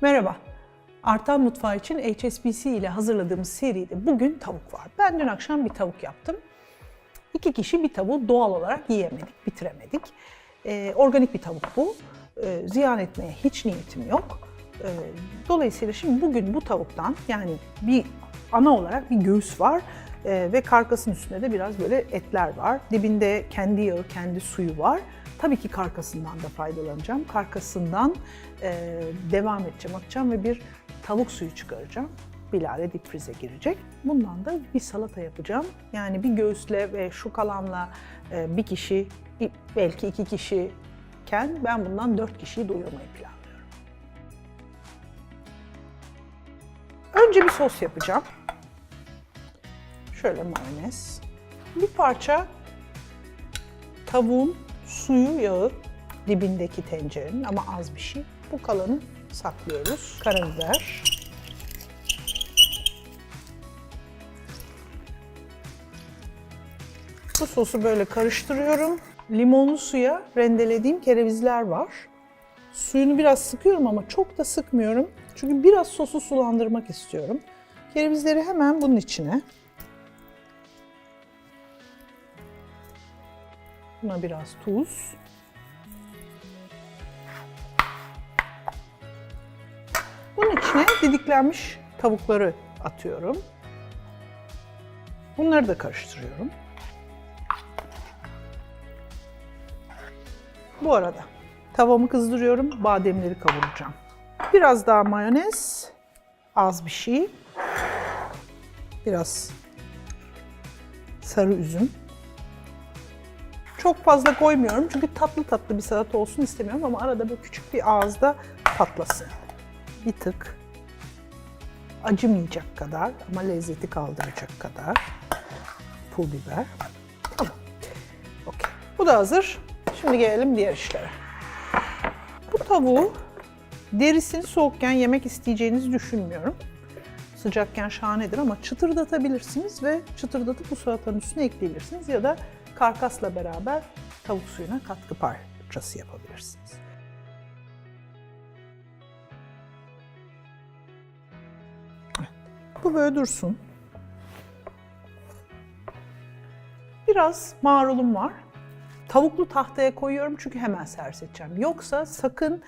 Merhaba. Artan Mutfağı için HSBC ile hazırladığımız seride bugün tavuk var. Ben dün akşam bir tavuk yaptım. İki kişi bir tavuğu doğal olarak yiyemedik, bitiremedik. Ee, organik bir tavuk bu. Ee, ziyan etmeye hiç niyetim yok. Ee, dolayısıyla şimdi bugün bu tavuktan yani bir ana olarak bir göğüs var Ee, ve karkasının üstünde de biraz böyle etler var. Dibinde kendi yağı, kendi suyu var. Tabii ki karkasından da faydalanacağım. Karkasından e, devam edeceğim, atacağım ve bir tavuk suyu çıkaracağım. Bilal dip frize girecek. Bundan da bir salata yapacağım. Yani bir göğüsle ve şu kalanla e, bir kişi, belki iki kişiyken ben bundan dört kişiyi doyurmayı planlıyorum. Önce bir sos yapacağım. Şöyle mayonez. Bir parça tavuğun suyu, yağı dibindeki tencerenin ama az bir şey. Bu kalanı saklıyoruz. Karabiber. Bu sosu böyle karıştırıyorum. Limonlu suya rendelediğim kerevizler var. Suyunu biraz sıkıyorum ama çok da sıkmıyorum. Çünkü biraz sosu sulandırmak istiyorum. Kerevizleri hemen bunun içine. Buna biraz tuz. Bunun içine didiklenmiş tavukları atıyorum. Bunları da karıştırıyorum. Bu arada tavamı kızdırıyorum, bademleri kavuracağım. Biraz daha mayonez, az bir şey. Biraz sarı üzüm. Çok fazla koymuyorum çünkü tatlı tatlı bir salata olsun istemiyorum ama arada böyle küçük bir ağızda patlasın. Bir tık acımayacak kadar ama lezzeti kaldıracak kadar pul biber. Tamam. Okey. Bu da hazır. Şimdi gelelim diğer işlere. Bu tavuğu derisini soğukken yemek isteyeceğinizi düşünmüyorum. Sıcakken şahanedir ama çıtırdatabilirsiniz ve çıtırdatıp bu salatanın üstüne ekleyebilirsiniz ya da karkasla beraber tavuk suyuna katkı parçası yapabilirsiniz. Bu böyle dursun. Biraz marulum var. Tavuklu tahtaya koyuyorum çünkü hemen servis edeceğim. Yoksa sakın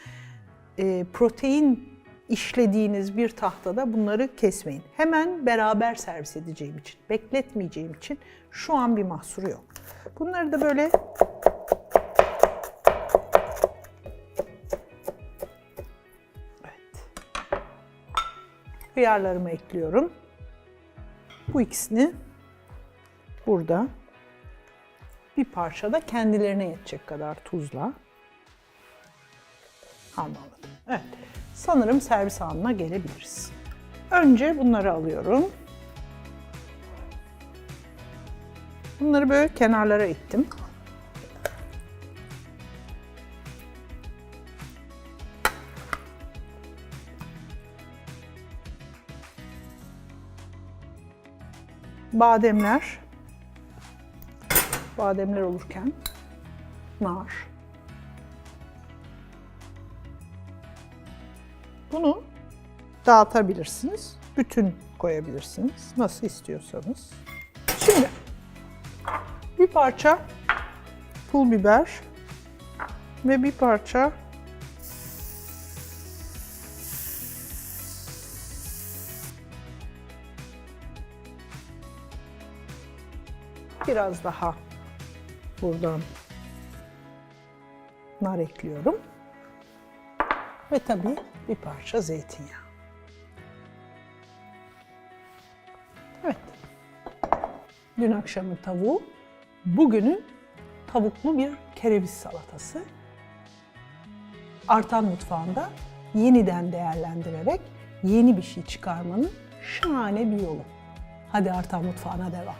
e, protein işlediğiniz bir tahtada bunları kesmeyin. Hemen beraber servis edeceğim için, bekletmeyeceğim için şu an bir mahsuru yok. Bunları da böyle Evet. Hıyarlarımı ekliyorum. Bu ikisini burada bir parça da kendilerine yetecek kadar tuzla harmanladım. Evet. Sanırım servis anına gelebiliriz. Önce bunları alıyorum. Bunları böyle kenarlara ittim. Bademler. Bademler olurken nar. Bunu dağıtabilirsiniz. Bütün koyabilirsiniz. Nasıl istiyorsanız. Şimdi bir parça pul biber ve bir parça biraz daha buradan nar ekliyorum. Ve tabii bir parça zeytinyağı. Evet. Dün akşamın tavuğu, bugünün tavuklu bir kereviz salatası. Artan mutfağında yeniden değerlendirerek yeni bir şey çıkarmanın şahane bir yolu. Hadi Artan mutfağına devam.